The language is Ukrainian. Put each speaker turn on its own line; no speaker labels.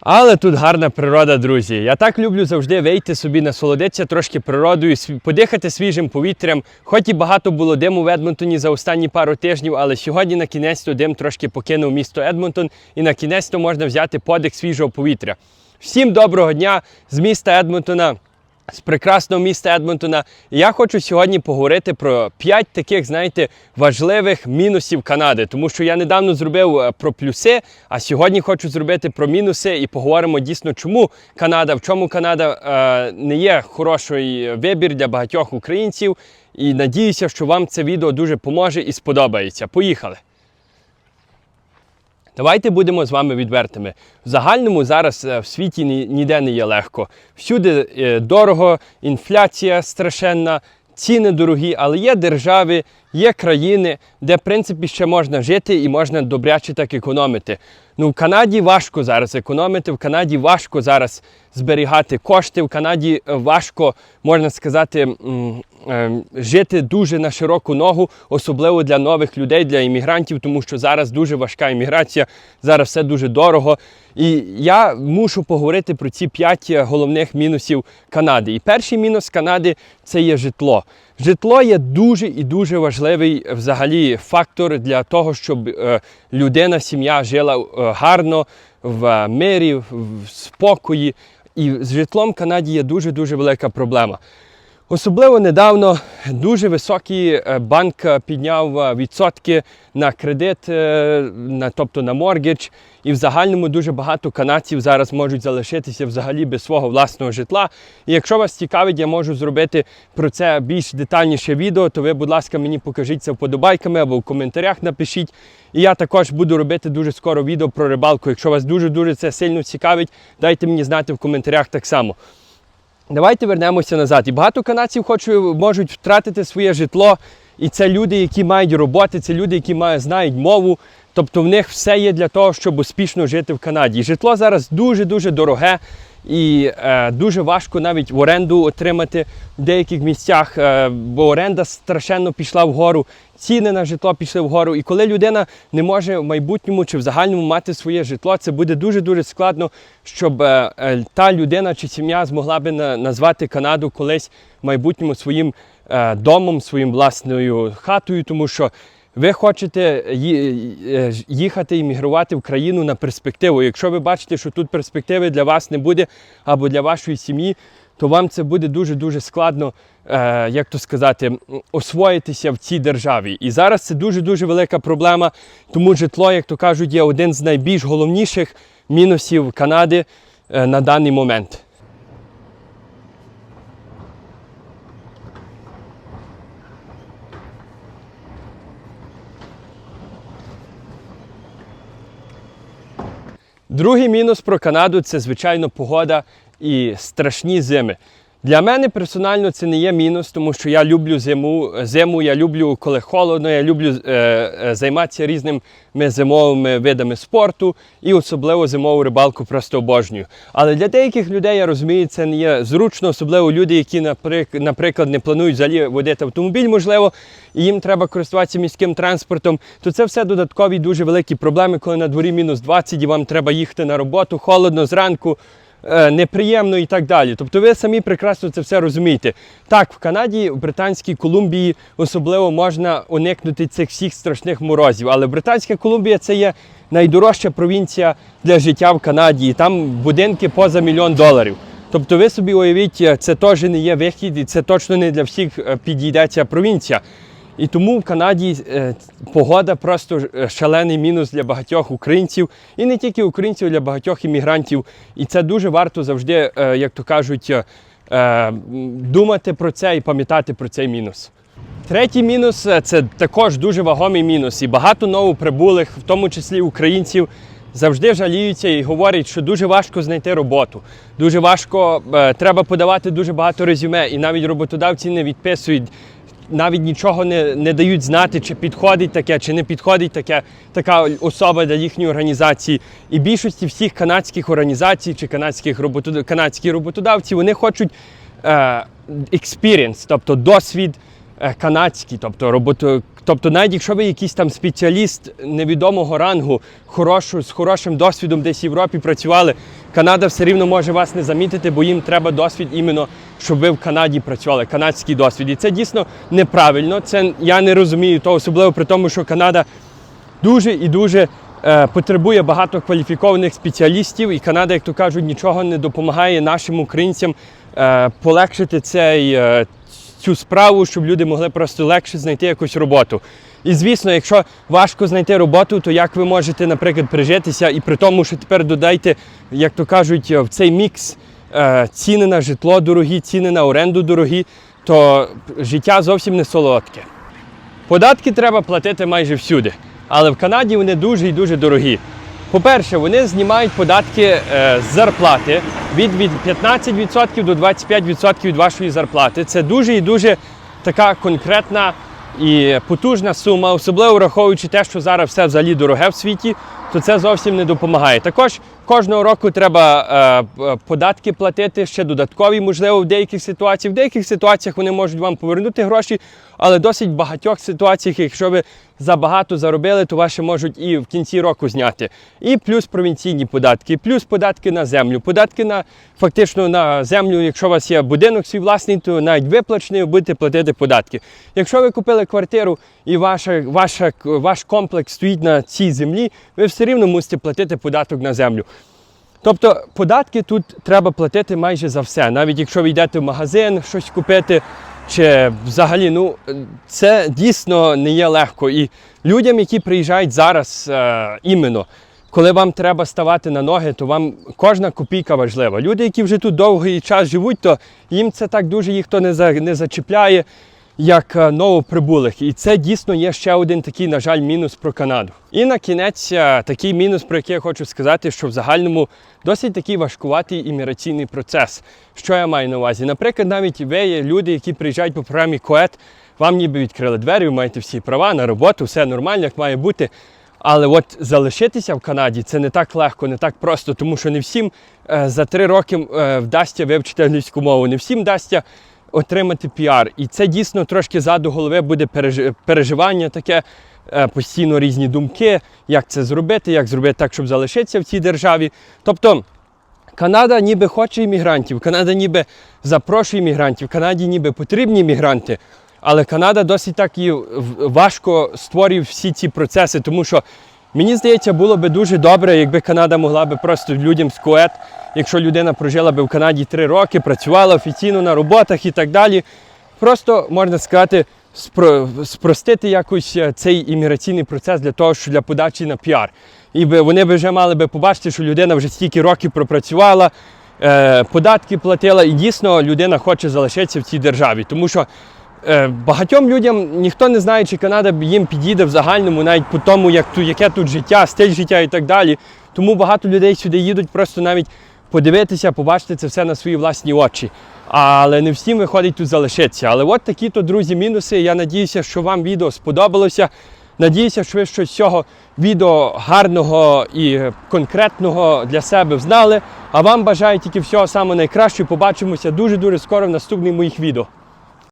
Але тут гарна природа, друзі. Я так люблю завжди вийти собі, насолодитися трошки природою, подихати свіжим повітрям. Хоч і багато було диму в Едмонтоні за останні пару тижнів, але сьогодні на кінець то дим трошки покинув місто Едмонтон, і на кінець то можна взяти подих свіжого повітря. Всім доброго дня з міста Едмонтона. З прекрасного міста Едмонтона. Я хочу сьогодні поговорити про 5 таких, знаєте, важливих мінусів Канади. Тому що я недавно зробив е, про плюси, а сьогодні хочу зробити про мінуси і поговоримо дійсно, чому Канада, в чому Канада е, не є хороший вибір для багатьох українців. І надіюся, що вам це відео дуже поможе і сподобається. Поїхали! Давайте будемо з вами відвертими. В загальному зараз е, в світі ні- ніде не є легко. Всюди е, дорого, інфляція страшенна, ціни дорогі, але є держави, є країни, де в принципі ще можна жити і можна добряче так економити. Ну, в Канаді важко зараз економити, в Канаді важко зараз зберігати кошти, в Канаді е, важко, можна сказати, е, жити дуже на широку ногу, особливо для нових людей, для іммігрантів, тому що зараз дуже важка імміграція, зараз все дуже дорого. І я мушу поговорити про ці п'ять е, головних мінусів Канади. І перший мінус Канади це є житло. Житло є дуже і дуже важливий е, взагалі фактор для того, щоб е, людина, сім'я жила е, гарно в мирі, в спокої. І з житлом в Канаді є дуже дуже велика проблема. Особливо недавно дуже високий е, банк е, підняв е, відсотки на кредит, на, тобто на моргідж. І в загальному дуже багато канадців зараз можуть залишитися взагалі без свого власного житла. І якщо вас цікавить, я можу зробити про це більш детальніше відео, то ви, будь ласка, мені покажіть це вподобайками або в коментарях напишіть. І я також буду робити дуже скоро відео про рибалку. Якщо вас дуже-дуже це сильно цікавить, дайте мені знати в коментарях так само. Давайте вернемося назад. І багато канадців хочуть, можуть втратити своє житло. І це люди, які мають роботи, це люди, які мають, знають мову. Тобто в них все є для того, щоб успішно жити в Канаді. І житло зараз дуже-дуже дороге і е, дуже важко навіть в оренду отримати в деяких місцях, е, бо оренда страшенно пішла вгору, ціни на житло пішли вгору. І коли людина не може в майбутньому чи в загальному мати своє житло, це буде дуже-дуже складно, щоб е, е, та людина чи сім'я змогла би на, назвати Канаду колись в майбутньому своїм е, домом, своїм власною хатою, тому що ви хочете е, їхати і мігрувати в країну на перспективу. Якщо ви бачите, що тут перспективи для вас не буде або для вашої сім'ї, то вам це буде дуже-дуже складно, е, як то сказати, освоїтися в цій державі. І зараз це дуже-дуже велика проблема, тому житло, як то кажуть, є один з найбільш головніших мінусів Канади е, на даний момент. Другий мінус про Канаду це, звичайно, погода і страшні зими. Для мене персонально це не є мінус, тому що я люблю зиму, зиму я люблю, коли холодно, я люблю е, е, займатися різними зимовими видами спорту і особливо зимову рибалку просто обожнюю. Але для деяких людей я розумію, це не є зручно, особливо люди, які, наприклад, не планують взагалі водити автомобіль, можливо, і їм треба користуватися міським транспортом, то це все додаткові дуже великі проблеми, коли на дворі мінус 20 і вам треба їхати на роботу, холодно зранку. Е, Неприємно і так далі. Тобто ви самі прекрасно це все розумієте. Так, в Канаді, в Британській Колумбії особливо можна уникнути цих всіх страшних морозів. Але Британська Колумбія це є найдорожча провінція для життя в Канаді. І там будинки поза мільйон доларів. Тобто ви собі уявіть, е, це теж не є вихід, і це точно не для всіх е, підійде ця провінція. І тому в Канаді е, погода просто е, шалений мінус для багатьох українців, і не тільки українців, для багатьох іммігрантів. І це дуже варто завжди, е, як то кажуть, думати про це і пам'ятати про цей мінус. Третій мінус це також дуже вагомий мінус. І багато новоприбулих, в тому числі українців, завжди жаліються і говорять, що дуже важко знайти роботу. Дуже важко, треба подавати дуже багато резюме, і навіть роботодавці не відписують навіть нічого не, не дають знати, чи підходить таке, чи не підходить таке, така особа для їхньої організації. І більшості всіх канадських організацій чи канадських роботод... канадські роботодавці вони хочуть е, experience, тобто досвід е, канадський, тобто робото. Тобто, навіть якщо ви якийсь там спеціаліст невідомого рангу, хорошу, з хорошим досвідом десь в Європі працювали, Канада все рівно може вас не замітити, бо їм треба досвід іменно, щоб ви в Канаді працювали, канадський досвід. І це дійсно неправильно. Це я не розумію того, особливо при тому, що Канада дуже і дуже е, потребує багато кваліфікованих спеціалістів, і Канада, як то кажуть, нічого не допомагає нашим українцям е, полегшити цей, е, цю справу, щоб люди могли просто легше знайти якусь роботу. І звісно, якщо важко знайти роботу, то як ви можете, наприклад, прижитися і при тому, що тепер додайте, як то кажуть, в цей мікс е, ціни на житло дорогі, ціни на оренду дорогі, то життя зовсім не солодке. Податки треба платити майже всюди, але в Канаді вони дуже і дуже дорогі. По-перше, вони знімають податки е, з зарплати від, від 15% до 25% від вашої зарплати. Це дуже і дуже така конкретна і потужна сума, особливо враховуючи те, що зараз все взагалі дороге в світі, то це зовсім не допомагає. Також кожного року треба е, е, податки платити ще додаткові, можливо, в деяких ситуаціях. В деяких ситуаціях вони можуть вам повернути гроші, але досить багатьох ситуаціях, якщо ви забагато заробили, то ваші можуть і в кінці року зняти. І плюс провінційні податки, плюс податки на землю, податки на фактично на землю. Якщо у вас є будинок свій власний, то навіть виплачений, ви будете платити податки. Якщо ви купили квартиру і ваша, ваша, ваш комплекс стоїть на цій землі, ви все рівно мусите платити податок на землю. Тобто податки тут треба платити майже за все. Навіть якщо ви йдете в магазин щось купити, чи взагалі, ну це дійсно не є легко. І людям, які приїжджають зараз е, іменно, коли вам треба ставати на ноги, то вам кожна копійка важлива. Люди, які вже тут довгий час живуть, то їм це так дуже їх не, за, не зачіпляє, як е, новоприбулих. І це дійсно є ще один такий, на жаль, мінус про Канаду. І на кінець е, такий мінус, про який я хочу сказати, що в загальному досить такий важкуватий імміграційний процес. Що я маю на увазі? Наприклад, навіть ви є люди, які приїжджають по програмі КОЕТ, вам ніби відкрили двері, ви маєте всі права на роботу, все нормально, як має бути. Але от залишитися в Канаді це не так легко, не так просто, тому що не всім е, за три роки е, вдасться вивчити англійську мову, не всім вдасться отримати піар. І це дійсно трошки заду голови буде переживання таке, е, постійно різні думки, як це зробити, як зробити так, щоб залишитися в цій державі. Тобто Канада ніби хоче іммігрантів, Канада ніби запрошує іммігрантів, Канаді ніби потрібні іммігранти. Але Канада досить так і важко створює всі ці процеси, тому що мені здається, було би дуже добре, якби Канада могла би просто людям з КОЕТ, якщо людина прожила би в Канаді три роки, працювала офіційно на роботах і так далі. Просто можна сказати, спро- спростити якось е, цей імміграційний процес для того, що для подачі на піар. І вони б вже мали би побачити, що людина вже стільки років пропрацювала, е, податки платила, і дійсно людина хоче залишитися в цій державі. Тому що е, багатьом людям ніхто не знає, чи Канада їм підійде в загальному, навіть по тому, як яке тут життя, стиль життя і так далі. Тому багато людей сюди їдуть просто навіть подивитися, побачити це все на свої власні очі. Але не всім виходить тут залишитися. Але от такі то, друзі, мінуси. Я надіюся, що вам відео сподобалося. Надіюся, що ви щось з цього відео гарного і конкретного для себе взнали. А вам бажаю тільки всього самого найкращого. Побачимося дуже-дуже скоро в наступних моїх відео.